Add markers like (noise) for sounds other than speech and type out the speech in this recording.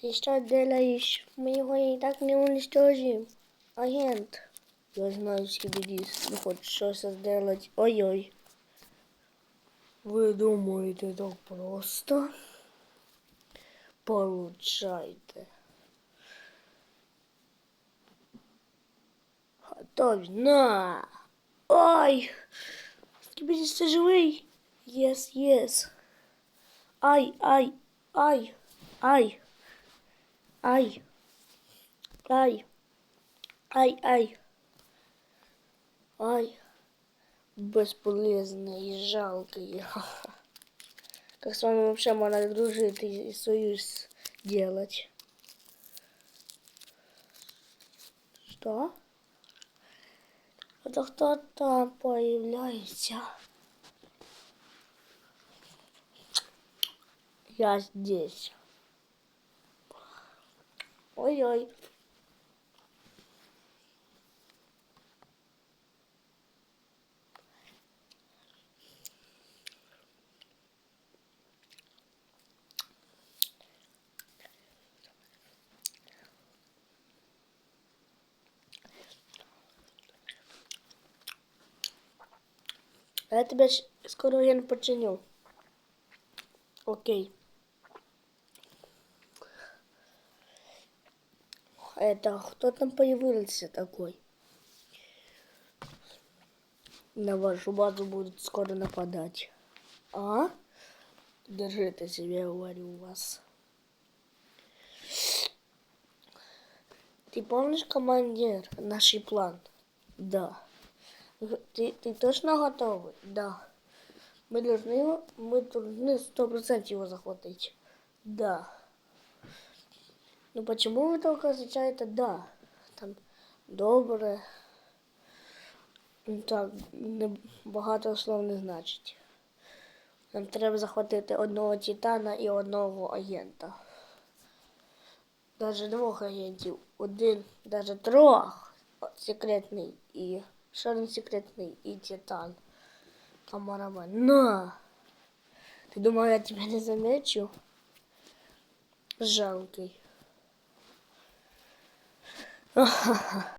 Ты что делаешь? Мы его и так не уничтожим. Агент. Я знаю, Скибидис. Ну хоть что-то сделать. Ой-ой. Вы думаете так просто? Получайте. На! Ой! Скибидис, ты живый? Yes, yes. Ай, ай, ай, ай. Ай. Ай. Ай, ай. Ай. Бесполезный и жалкий. (laughs) Как с вами вообще можно дружить и союз делать? Что? Это кто там появляется? Я здесь. Ой-ой. Я тебя скоро я не починю. Окей. Это кто там появился такой? На вашу базу будут скоро нападать. А? Держите себе, говорю вас. Ты помнишь, командир, наш план? Да. Ты, ты точно готовый? Да. Мы должны мы должны сто процентов его захватить. Да. Ну почему вы только отвечаете да? Там добре. Ну так, багато слов не значить. Нам треба захватити одного титана і одного агента. Даже двох агентів. Один, даже трьох секретний і ще один секретний і титан. Камарамен. На! Ти думав, я тебе не замечу? Жалкий. 啊哈哈